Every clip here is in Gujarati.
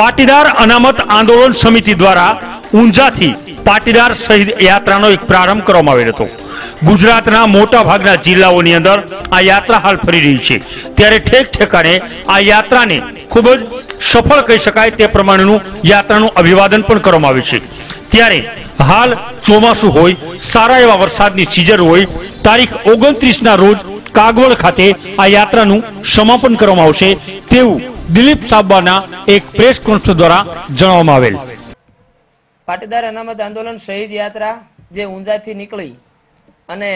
પાટીદાર અનામત આંદોલન સમિતિ દ્વારા ઊંઝાથી પાટીદાર શહીદ યાત્રાનો એક પ્રારંભ કરવામાં આવ્યો હતો. ગુજરાતના મોટા ભાગના જિલ્લાઓની અંદર આ યાત્રા હાલ ફરી રહી છે. ત્યારે ઠેક ઠેકાણે આ યાત્રાને ખૂબ જ સફળ કહી શકાય તે પ્રમાણેનું યાત્રાનું અભિવાદન પણ કરવામાં આવ્યું છે. ત્યારે હાલ ચોમાસું હોય, સારા એવા વરસાદની સિઝન હોય, તારીખ ઓગણત્રીસના રોજ કાગવડ ખાતે આ યાત્રાનું સમાપન કરવામાં આવશે તેવું દિલીપ સાબાના એક પ્રેસ કોન્ફરન્સ દ્વારા જણાવવામાં આવેલ. પાટીદાર અનામત આંદોલન શહીદ યાત્રા જે ઊંઝાથી નીકળી અને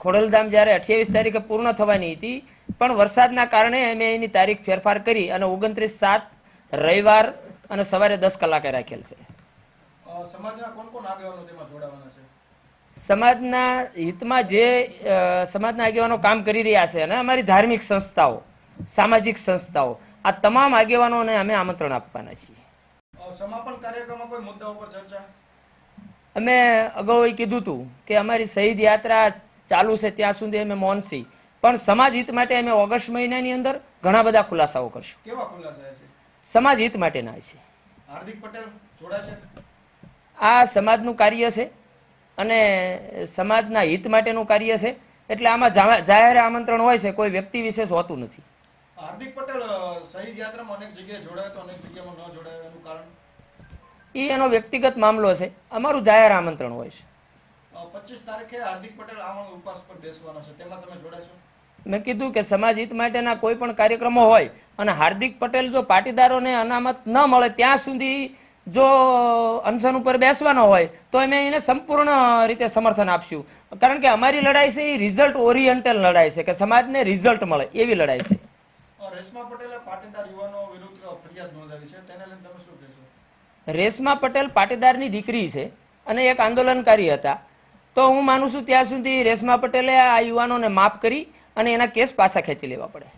ખોડલધામ જ્યારે અઠ્યાવીસ તારીખે પૂર્ણ થવાની હતી પણ વરસાદના કારણે અમે એની તારીખ ફેરફાર કરી અને ઓગણત્રીસ સાત રવિવાર અને સવારે દસ કલાકે રાખેલ છે. અ, સમાજના કોણ કોણ આગેવાનો તેમાં જોડાવાના છે? સમાજના હિતમાં જે સમાજના આગેવાનો કામ કરી રહ્યા છે અને અમારી ધાર્મિક સંસ્થાઓ સામાજિક સંસ્થાઓ આ તમામ આગેવાનોને અમે આમંત્રણ આપવાના છીએ. સમાપન કાર્યક્રમમાં કોઈ મુદ્દા ઉપર ચર્ચા? અમે અગાઉ એ કીધું હતું કે અમારી શહીદ યાત્રા ચાલુ છે ત્યાં સુધી અમે મૌન છીએ. પણ સમાજ હિત માટે અમે ઓગસ્ટ મહિનાની અંદર ઘણા બધા ખુલાસાઓ કરશું. કેવા ખુલાસા છે? સમાજ હિત માટેના છે. હાર્દિક પટેલ જોડાશે? આ સમાજનું કાર્ય છે અને સમાજના હિત માટેનું કાર્ય છે. એટલે આમાં જાહેર આમંત્રણ હોય છે કોઈ વ્યક્તિ વિશેષ હોતું નથી. હાર્દિક પટેલ શહીદ યાત્રામાં અનેક જગ્યાએ જોડાયો તો અનેક જગ્યામાં ન જોડાયો એનું કારણ? એ એનો વ્યક્તિગત મામલો છે. અમારું જાહેર આમંત્રણ હોય છે. પચીસ તારીખે હાર્દિક પટેલ આમણ ઉપવાસ પર બેસવાના છે. તેમાં તમે જોડાશો મેં કીધું કે સમાજ હિત માટેના કોઈ પણ કાર્યક્રમો હોય અને હાર્દિક પટેલ જો પાટીદારોને અનામત ન મળે ત્યાં સુધી જો અનશન ઉપર બેસવાનો હોય તો અમે એને સંપૂર્ણ રીતે સમર્થન આપશું. કારણ કે અમારી લડાઈ છે એ રિઝલ્ટ ઓરિએન્ટલ લડાઈ છે કે સમાજને રિઝલ્ટ મળે એવી લડાઈ છે. રેશમા પટેલે પાટીદાર યુવાનો વિરુદ્ધ ફરિયાદ નોંધાવી છે, તેને લઈને તમે શું કહેશો? રેશમા પટેલ પાટીદારની દીકરી છે અને એક આંદોલનકારી હતા. તો હું માનું છું ત્યાં સુધી રેશમા પટેલે આ યુવાનોને માફ કરી અને એના કેસ પાછા ખેંચી લેવા પડે.